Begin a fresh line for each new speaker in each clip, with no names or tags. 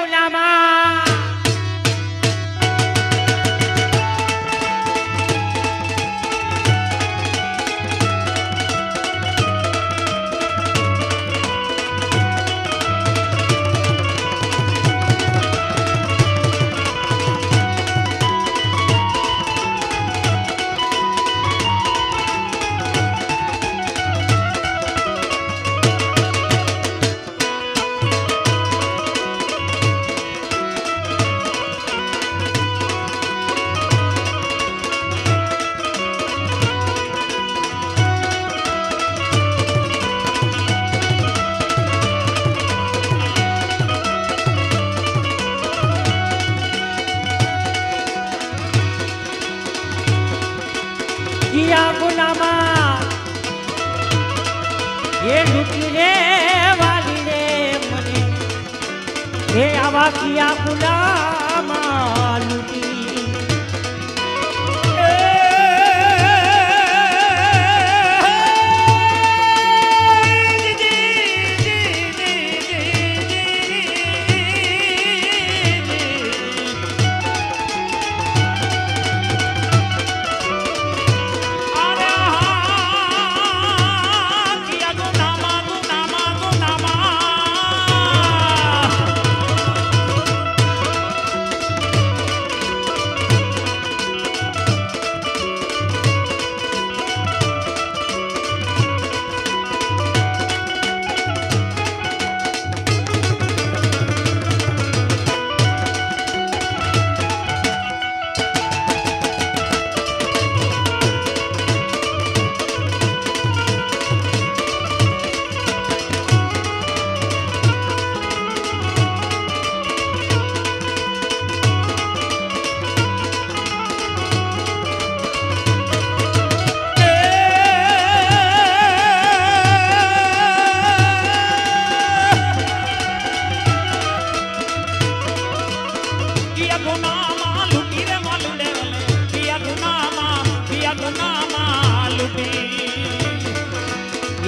উলামা એ ઝૂકી રે વાલી રે મને એ આવા કિયા ખુલા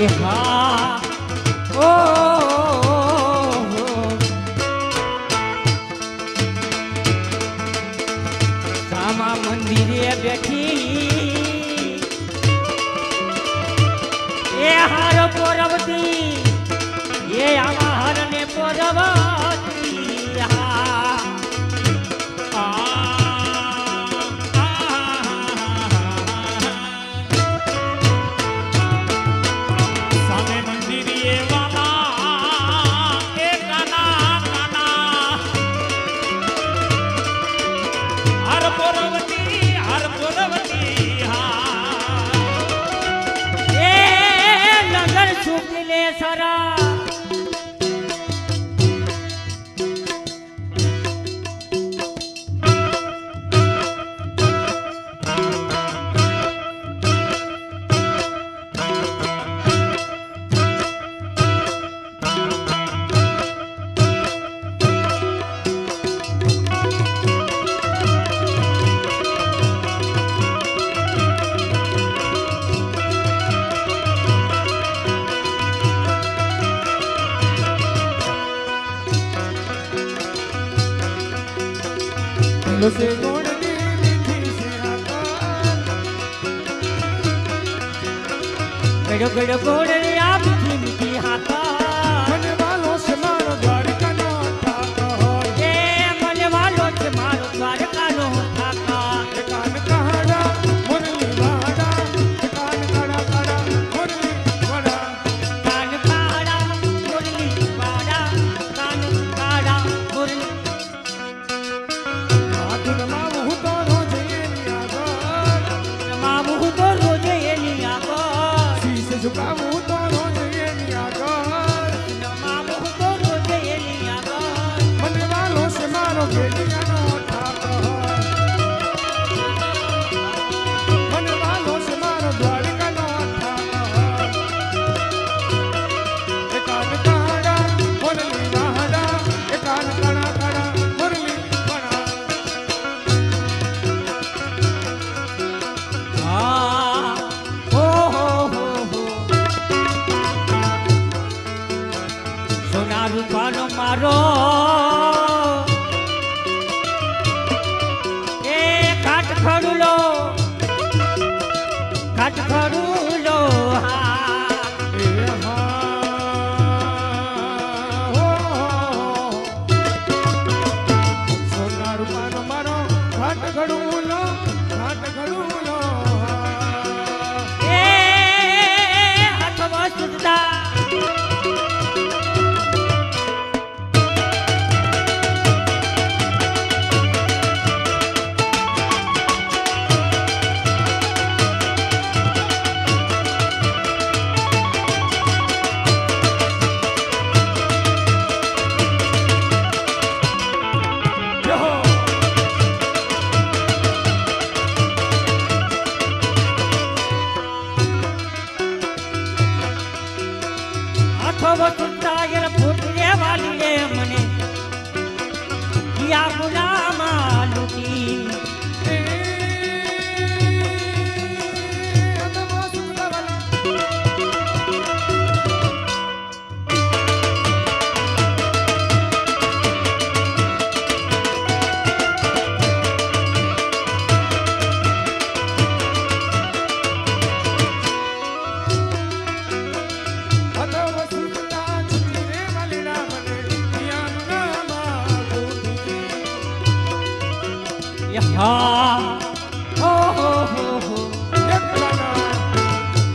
કે હા
ગડો ગડો ગોળ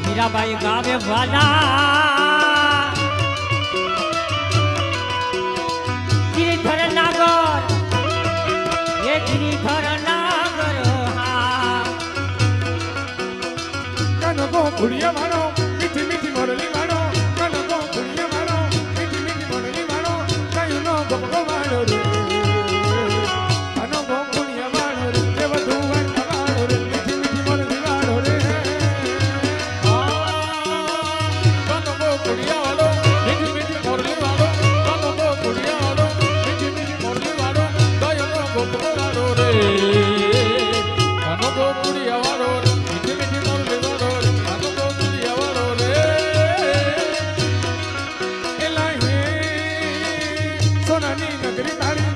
મીરાબાઈ ગાવે વાલા. ગિરિધર નાગર, એ ગિરિધર નાગર હા.
કનકો ભુડિયા મારો મીઠી મીઠી મોરલી
gritar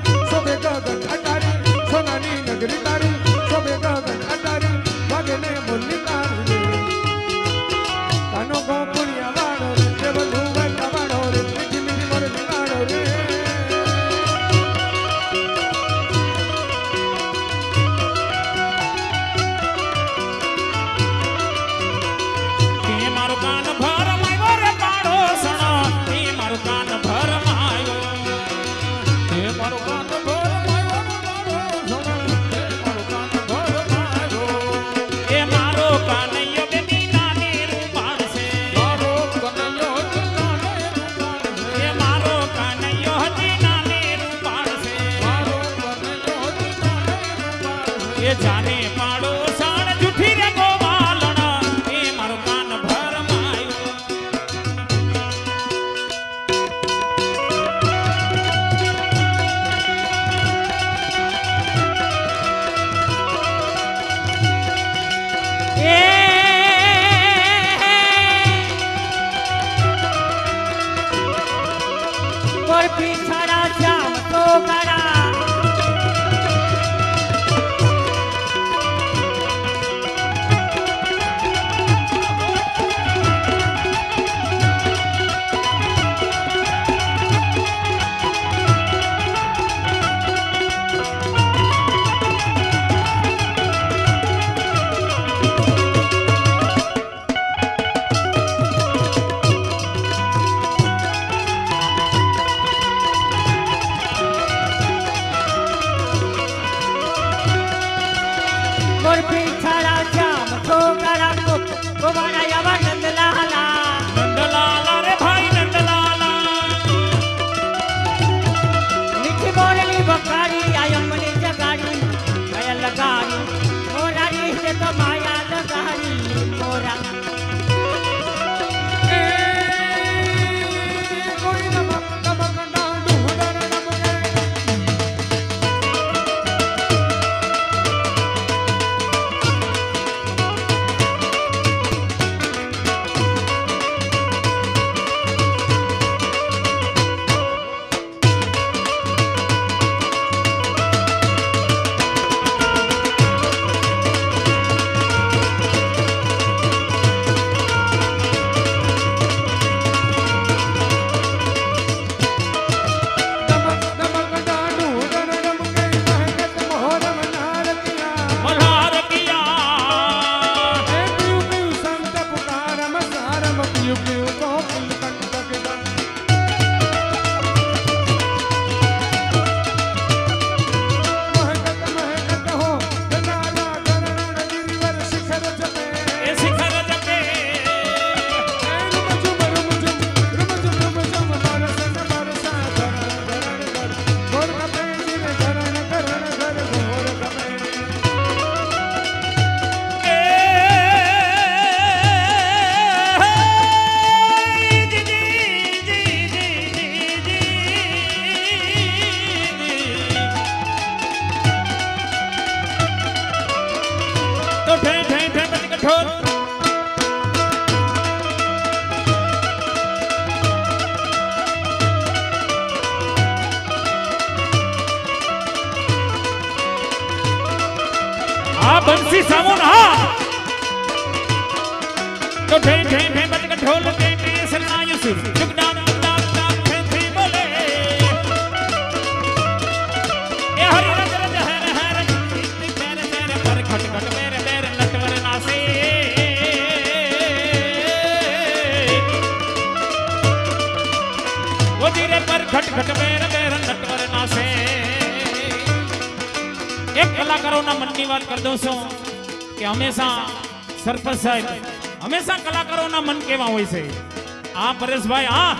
બંસી સાવન હા તો ઠે ઠે ઠે બટ કઠોલ ઠે ઠે સનાયુ સુર એક કલાકારોના મનની વાત કરી દઉં છું કે હંમેશા સરપંચ સાહેબ, હંમેશા કલાકારોના મન કેવા હોય છે? આ પરેશભાઈ, હા.